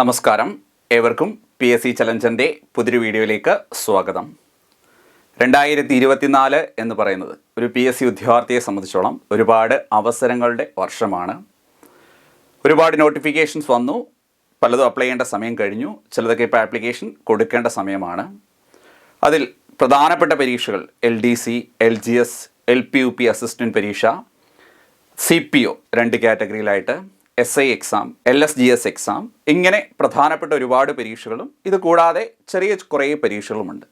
നമസ്കാരം. ഏവർക്കും P S C ചലഞ്ചന്റെ പുതിയൊരു വീഡിയോയിലേക്ക് സ്വാഗതം. രണ്ടായിരത്തി ഇരുപത്തിനാല് എന്ന് പറയുന്നത് ഒരു പി എസ് സി ഉദ്യോഗാർത്ഥിയെ സംബന്ധിച്ചോളം ഒരുപാട് അവസരങ്ങളുടെ വർഷമാണ്. ഒരുപാട് നോട്ടിഫിക്കേഷൻസ് വന്നു. പലതും അപ്ലൈ ചെയ്യേണ്ട സമയം കഴിഞ്ഞു. ചിലതൊക്കെ ഇപ്പോൾ ആപ്ലിക്കേഷൻ കൊടുക്കേണ്ട സമയമാണ്. അതിൽ പ്രധാനപ്പെട്ട പരീക്ഷകൾ L D C L G S L P U P assistant പരീക്ഷ സി പി ഒ രണ്ട് കാറ്റഗറിയിലായിട്ട് S I exam L S G S exam ഇങ്ങനെ പ്രധാനപ്പെട്ട ഒരുപാട് പരീക്ഷകളും ഇത് കൂടാതെ ചെറിയ കുറേ പരീക്ഷകളുമുണ്ട്.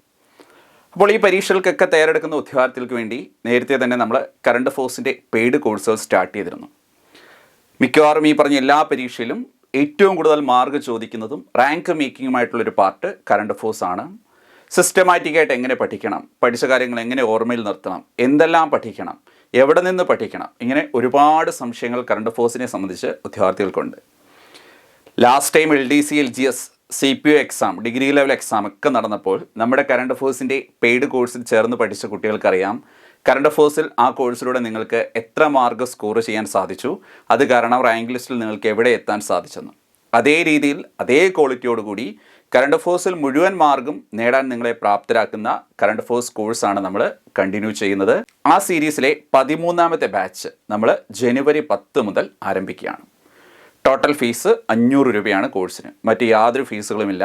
അപ്പോൾ ഈ പരീക്ഷകൾക്കൊക്കെ തയ്യാറെടുക്കുന്ന ഉദ്യോഗാർത്ഥികൾക്ക് വേണ്ടി നേരത്തെ തന്നെ നമ്മൾ കറണ്ട് ഫോഴ്സിന്റെ പെയ്ഡ് കോഴ്സുകൾ സ്റ്റാർട്ട് ചെയ്തിരുന്നു. മിക്കവാറും ഈ പറഞ്ഞ എല്ലാ പരീക്ഷയിലും ഏറ്റവും കൂടുതൽ മാർക്ക് ചോദിക്കുന്നതും റാങ്ക് മേക്കിങ്ങുമായിട്ടുള്ളൊരു പാർട്ട് കറണ്ട് ഫോഴ്സ് ആണ്. സിസ്റ്റമാറ്റിക്കായിട്ട് എങ്ങനെ പഠിക്കണം പഠിച്ച കാര്യങ്ങൾ എങ്ങനെ ഓർമ്മയിൽ നിർത്തണം എന്തെല്ലാം പഠിക്കണം എവിടെ നിന്ന് പഠിക്കണം? ഇങ്ങനെ ഒരുപാട് സംശയങ്ങൾ കറണ്ട് അഫേഴ്സിനെ സംബന്ധിച്ച് വിദ്യാർത്ഥികൾക്കുണ്ട്. Last time L D C L G S C P O exam degree level exam ഒക്കെ നടന്നപ്പോൾ നമ്മുടെ കറണ്ട് അഫേഴ്സിന്റെ പെയ്ഡ് കോഴ്സിൽ ചേർന്ന് പഠിച്ച കുട്ടികൾക്കറിയാം കറണ്ട് അഫേഴ്സിൽ ആ കോഴ്സിലൂടെ നിങ്ങൾക്ക് എത്ര മാർക്ക് സ്കോർ ചെയ്യാൻ സാധിച്ചു അത് കാരണം റാങ്ക് ലിസ്റ്റിൽ നിങ്ങൾക്ക് എവിടെ എത്താൻ സാധിച്ചെന്ന്. അതേ രീതിയിൽ അതേ ക്വാളിറ്റിയോടുകൂടി കറണ്ട് ഫോഴ്സിൽ മുഴുവൻ മാർഗം നേടാൻ നിങ്ങളെ പ്രാപ്തരാക്കുന്ന കറണ്ട് ഫോഴ്സ് കോഴ്സാണ് നമ്മൾ കണ്ടിന്യൂ ചെയ്യുന്നത്. ആ സീരീസിലെ പതിമൂന്നാമത്തെ ബാച്ച് നമ്മൾ ജനുവരി പത്ത് മുതൽ ആരംഭിക്കുകയാണ്. ടോട്ടൽ ഫീസ് അഞ്ഞൂറ് രൂപയാണ് കോഴ്സിന് മറ്റ് യാതൊരു ഫീസുകളുമില്ല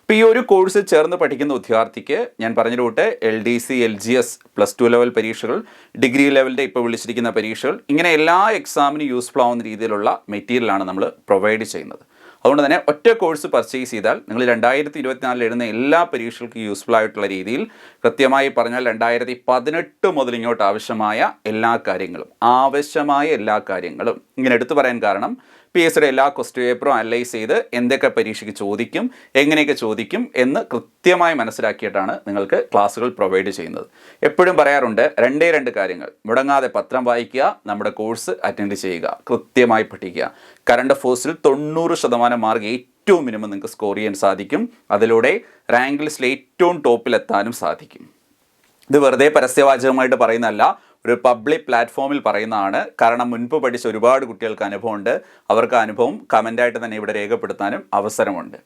അപ്പോൾ ഈ ഒരു കോഴ്സ് ചേർന്ന് പഠിക്കുന്ന വിദ്യാർത്ഥിക്ക് ഞാൻ പറഞ്ഞ route L D C L G S plus two level പരീക്ഷകൾ ഡിഗ്രി ലെവലിന്റെ ഇപ്പോൾ വിളിച്ചിരിക്കുന്ന പരീക്ഷകൾ ഇങ്ങനെ എല്ലാ എക്സാമിനും യൂസ്ഫുൾ ആവുന്ന രീതിയിലുള്ള മെറ്റീരിയലാണ് നമ്മൾ പ്രൊവൈഡ് ചെയ്യുന്നത്. അതുകൊണ്ട് തന്നെ ഒറ്റ കോഴ്സ് പർച്ചേസ് ചെയ്താൽ നിങ്ങൾ രണ്ടായിരത്തി ഇരുപത്തിനാലിൽ എഴുന്ന എല്ലാ പരീക്ഷകൾക്കും യൂസ്ഫുൾ ആയിട്ടുള്ള രീതിയിൽ കൃത്യമായി പറഞ്ഞാൽ രണ്ടായിരത്തി പതിനെട്ട് മുതൽ ഇങ്ങോട്ട് ആവശ്യമായ എല്ലാ കാര്യങ്ങളും ആവശ്യമായ എല്ലാ കാര്യങ്ങളും. ഇങ്ങനെ എടുത്തു പറയാൻ കാരണം പി എസ് സിയുടെ എല്ലാ ക്വസ്റ്റ്യൻ പേപ്പറും അനലൈസ് ചെയ്ത് എന്തൊക്കെ പരീക്ഷയ്ക്ക് ചോദിക്കും എങ്ങനെയൊക്കെ ചോദിക്കും എന്ന് കൃത്യമായി മനസ്സിലാക്കിയിട്ടാണ് നിങ്ങൾക്ക് ക്ലാസ്സുകൾ പ്രൊവൈഡ് ചെയ്യുന്നത്. എപ്പോഴും പറയാറുണ്ട് രണ്ടേ രണ്ട് കാര്യങ്ങൾ. മുടങ്ങാതെ പത്രം വായിക്കുക നമ്മുടെ കോഴ്സ് അറ്റൻഡ് ചെയ്യുക കൃത്യമായി പഠിക്കുക. കറണ്ട് ഫോഴ്സിൽ തൊണ്ണൂറ് ശതമാനം മാർക്ക് ഏറ്റവും മിനിമം നിങ്ങൾക്ക് സ്കോർ ചെയ്യാൻ സാധിക്കും. അതിലൂടെ റാങ്ക് ലിസ്റ്റിൽ ഏറ്റവും ടോപ്പിലെത്താനും സാധിക്കും. ഇത് വെറുതെ പരസ്യവാചകമായിട്ട് പറയുന്നതല്ല ഒരു പബ്ലിക് പ്ലാറ്റ്ഫോമിൽ പറയുന്നതാണ്. കാരണം മുൻപ് പഠിച്ച ഒരുപാട് കുട്ടികൾക്ക് അനുഭവമുണ്ട്. അവർക്ക് അനുഭവം കമന്റായിട്ട് തന്നെ ഇവിടെ രേഖപ്പെടുത്താനും അവസരമുണ്ട്.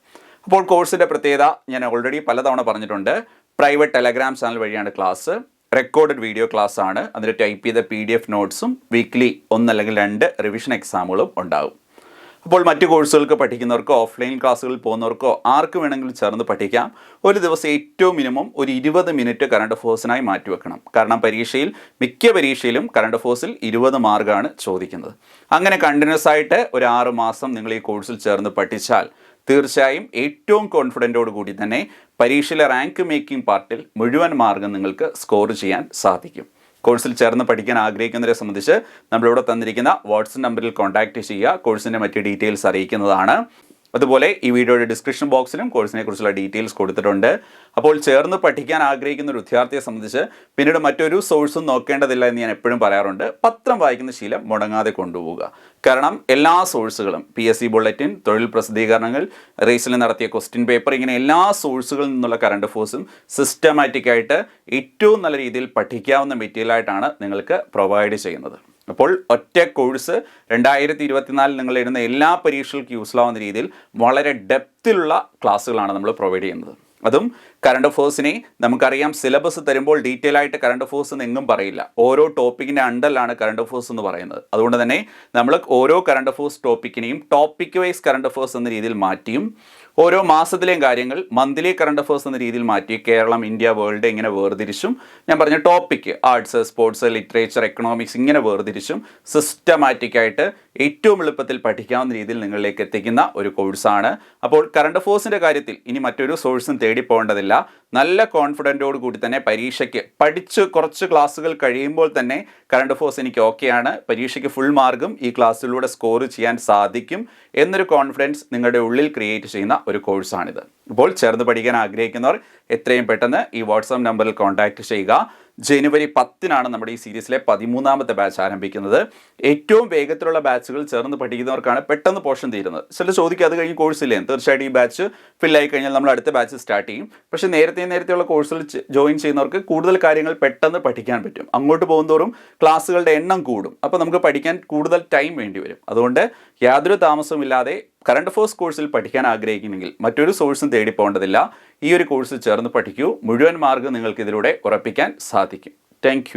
അപ്പോൾ കോഴ്സിന്റെ പ്രത്യേകത ഞാൻ ഓൾറെഡി പലതവണ പറഞ്ഞിട്ടുണ്ട്. പ്രൈവറ്റ് ടെലഗ്രാം ചാനൽ വഴിയാണ് ക്ലാസ് റെക്കോർഡഡ് വീഡിയോ ക്ലാസ് ആണ്. അതിൽ ടൈപ്പ് ചെയ്ത പി ഡി എഫ് നോട്ട്സും വീക്ക്ലി ഒന്നല്ലെങ്കിൽ രണ്ട് റിവിഷൻ എക്സാമുകളും ഉണ്ടാകും. അപ്പോൾ മറ്റ് കോഴ്സുകൾക്ക് പഠിക്കുന്നവർക്കോ ഓഫ്ലൈൻ ക്ലാസ്സുകളിൽ പോകുന്നവർക്കോ ആർക്ക് വേണമെങ്കിലും ചേർന്ന് പഠിക്കാം. ഒരു ദിവസം ഏറ്റവും മിനിമം ഒരു ഇരുപത് മിനിറ്റ് കറണ്ട് ഫോഴ്സിനായി മാറ്റിവെക്കണം കാരണം പരീക്ഷയിൽ മിക്ക പരീക്ഷയിലും കറണ്ട് അഫേഴ്സിൽ ഇരുപത് മാർക്കാണ് ചോദിക്കുന്നത്. അങ്ങനെ കണ്ടിന്യൂസ് ആയിട്ട് ഒരു ആറ് മാസം നിങ്ങൾ ഈ കോഴ്സിൽ ചേർന്ന് പഠിച്ചാൽ തീർച്ചയായും ഏറ്റവും കോൺഫിഡന്റോട് കൂടി തന്നെ പരീക്ഷയിലെ റാങ്ക് മേക്കിംഗ് പാർട്ടിൽ മുഴുവൻ മാർഗം നിങ്ങൾക്ക് സ്കോർ ചെയ്യാൻ സാധിക്കും. കോഴ്സിൽ ചേർന്ന് പഠിക്കാൻ ആഗ്രഹിക്കുന്നവരെ സംബന്ധിച്ച് നമ്മളിവിടെ തന്നിരിക്കുന്ന വാട്സപ്പ് നമ്പറിൽ കോൺടാക്റ്റ് ചെയ്യുക. കോഴ്സിന്റെ മറ്റ് ഡീറ്റെയിൽസ് അറിയിക്കുന്നതാണ്. അതുപോലെ ഈ വീഡിയോയുടെ ഡിസ്ക്രിപ്ഷൻ ബോക്സിലും കോഴ്സിനെ കുറിച്ചുള്ള ഡീറ്റെയിൽസ് കൊടുത്തിട്ടുണ്ട്. അപ്പോൾ ചേർന്ന് പഠിക്കാൻ ആഗ്രഹിക്കുന്ന ഒരു വിദ്യാർത്ഥിയെ സംബന്ധിച്ച് പിന്നീട് മറ്റൊരു സോഴ്സും നോക്കേണ്ടതില്ല എന്ന് ഞാൻ എപ്പോഴും പറയാറുണ്ട്. പത്രം വായിക്കുന്ന ശീലം മുടങ്ങാതെ കൊണ്ടുപോവുക. കാരണം എല്ലാ സോഴ്സുകളും പി എസ് സി ബുള്ളറ്റിൻ തൊഴിൽ പ്രസിദ്ധീകരണങ്ങൾ റേസിൽ നടത്തിയ ക്വസ്റ്റ്യൻ പേപ്പർ ഇങ്ങനെ എല്ലാ സോഴ്സുകളിൽ നിന്നുള്ള കറണ്ട് ഫോഴ്സും സിസ്റ്റമാറ്റിക്കായിട്ട് ഏറ്റവും നല്ല രീതിയിൽ പഠിക്കാവുന്ന മെറ്റീരിയലായിട്ടാണ് നിങ്ങൾക്ക് പ്രൊവൈഡ് ചെയ്യുന്നത്. അപ്പോൾ ഒറ്റ കോഴ്സ് രണ്ടായിരത്തി ഇരുപത്തിനാലിൽ നിങ്ങൾ എഴുതുന്ന എല്ലാ പരീക്ഷകൾക്കും യൂസ്ഫുൾ ആവുന്ന രീതിയിൽ വളരെ ഡെപ്തിലുള്ള ക്ലാസ്സുകളാണ് നമ്മൾ പ്രൊവൈഡ് ചെയ്യുന്നത്. അതും കറണ്ട് അഫേഴ്സിനെ നമുക്കറിയാം. സിലബസ് തരുമ്പോൾ ഡീറ്റെയിൽ ആയിട്ട് കറണ്ട് അഫേഴ്സ് എന്ന് എങ്ങും പറയില്ല. ഓരോ ടോപ്പിക്കിന്റെ അണ്ടറിലാണ് കറണ്ട് അഫേഴ്സ് എന്ന് പറയുന്നത്. അതുകൊണ്ട് തന്നെ നമ്മൾ ഓരോ കറണ്ട് അഫേഴ്സ് ടോപ്പിക്കിനെയും ടോപ്പിക് വൈസ് കറണ്ട് അഫേഴ്സ് എന്ന രീതിയിൽ മാറ്റിയും ഓരോ മാസത്തിലെയും കാര്യങ്ങൾ മന്ത്ലി കറണ്ട് അഫേഴ്സ് എന്ന രീതിയിൽ മാറ്റി കേരളം ഇന്ത്യ വേൾഡ് ഇങ്ങനെ വേർതിരിച്ചും ഞാൻ പറഞ്ഞ topic arts sports literature economics ഇങ്ങനെ വേർതിരിച്ചും സിസ്റ്റമാറ്റിക്കായിട്ട് ഏറ്റവും എളുപ്പത്തിൽ പഠിക്കാവുന്ന രീതിയിൽ നിങ്ങളിലേക്ക് എത്തിക്കുന്ന ഒരു കോഴ്സാണ് അപ്പോൾ കറണ്ട് അഫേഴ്സിന്റെ കാര്യത്തിൽ ഇനി മറ്റൊരു സോഴ്സും തേടി പോകേണ്ടതില്ല. നല്ല കോൺഫിഡന്റോട് കൂടി തന്നെ പരീക്ഷയ്ക്ക് പഠിച്ച് കുറച്ച് ക്ലാസ്സുകൾ കഴിയുമ്പോൾ തന്നെ കറണ്ട് അഫേഴ്സ് എനിക്ക് ഓക്കെയാണ് പരീക്ഷയ്ക്ക് ഫുൾ മാർക്കും ഈ ക്ലാസ്സിലൂടെ സ്കോർ ചെയ്യാൻ സാധിക്കും എന്നൊരു കോൺഫിഡൻസ് നിങ്ങളുടെ ഉള്ളിൽ ക്രിയേറ്റ് ചെയ്യുന്ന ഒരു കോഴ്സാണിത് ഇപ്പോൾ ചേർന്ന് പഠിക്കാൻ ആഗ്രഹിക്കുന്നവർ എത്രയും പെട്ടെന്ന് ഈ വാട്സാപ്പ് നമ്പറിൽ കോൺടാക്റ്റ് ചെയ്യുക. ജനുവരി പത്തിനാണ് നമ്മുടെ ഈ സീരീസിലെ പതിമൂന്നാമത്തെ ബാച്ച് ആരംഭിക്കുന്നത്. ഏറ്റവും വേഗത്തിലുള്ള ബാച്ചുകൾ ചേർന്ന് പഠിക്കുന്നവർക്കാണ് പെട്ടെന്ന് പോർഷൻ തീരുന്നത്. ചില ചോദിക്കുക അത് കഴിഞ്ഞ് കോഴ്സ് ഇല്ലേ? തീർച്ചയായിട്ടും ഈ ബാച്ച് ഫിൽ ആയി കഴിഞ്ഞാൽ നമ്മൾ അടുത്ത ബാച്ച് സ്റ്റാർട്ട് ചെയ്യും. പക്ഷേ നേരത്തെ നേരത്തെയുള്ള കോഴ്സുകൾ ജോയിൻ ചെയ്യുന്നവർക്ക് കൂടുതൽ കാര്യങ്ങൾ പെട്ടെന്ന് പഠിക്കാൻ പറ്റും. അങ്ങോട്ട് പോകുന്നതോറും ക്ലാസ്സുകളുടെ എണ്ണം കൂടും. അപ്പോൾ നമുക്ക് പഠിക്കാൻ കൂടുതൽ ടൈം വേണ്ടി വരും. അതുകൊണ്ട് യാതൊരു താമസവുമില്ലാതെ കറണ്ട് അഫേഴ്സ് കോഴ്സിൽ പഠിക്കാൻ ആഗ്രഹിക്കുന്നെങ്കിൽ മറ്റൊരു സോഴ്സും തേടി പോകേണ്ടതില്ല. ഈ ഒരു കോഴ്സ് ചേർന്ന് പഠിക്കൂ. മുഴുവൻ മാർഗം നിങ്ങൾക്ക് ഇതിലൂടെ ഉറപ്പിക്കാൻ സാധിക്കും. താങ്ക്